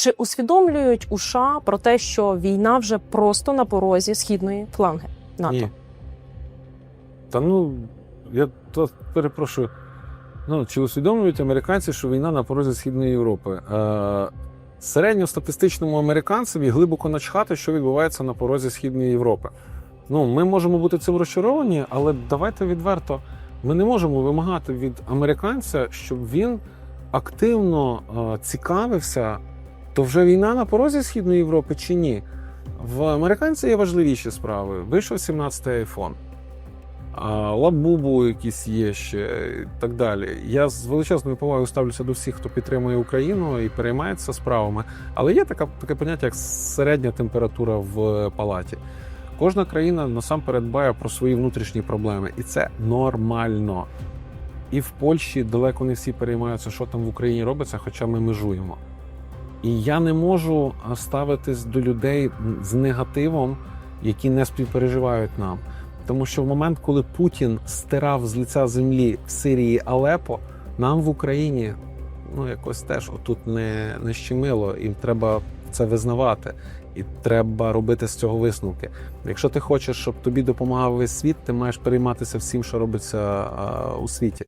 Чи усвідомлюють у США про те, що війна вже просто на порозі східної фланги НАТО? Ні. Та ну, я то перепрошую. Ну, чи усвідомлюють американці, що війна на порозі Східної Європи? Е, середньостатистичному американцеві глибоко начхати, що відбувається на порозі Східної Європи. Ну, ми можемо бути цим розчаровані, але давайте відверто. Ми не можемо вимагати від американця, щоб він активно е, цікавився, то вже війна на порозі Східної Європи чи ні. В американця є важливіші справи. Вийшов 17-й айфон. Лабубу якісь є ще і так далі. Я з величезною повагою ставлюся до всіх, хто підтримує Україну і переймається справами. Але є така, таке поняття, як середня температура в палаті. Кожна країна насамперед дбає про свої внутрішні проблеми, і це нормально. І в Польщі далеко не всі переймаються, що там в Україні робиться, хоча ми межуємо. І я не можу ставитись до людей з негативом, які не співпереживають нам. Тому що в момент, коли Путін стирав з лиця землі в Сирії Алепо, нам в Україні ну якось теж отут не, не щемило, і треба це визнавати. І треба робити з цього висновки. Якщо ти хочеш, щоб тобі допомагав весь світ, ти маєш перейматися всім, що робиться а, у світі.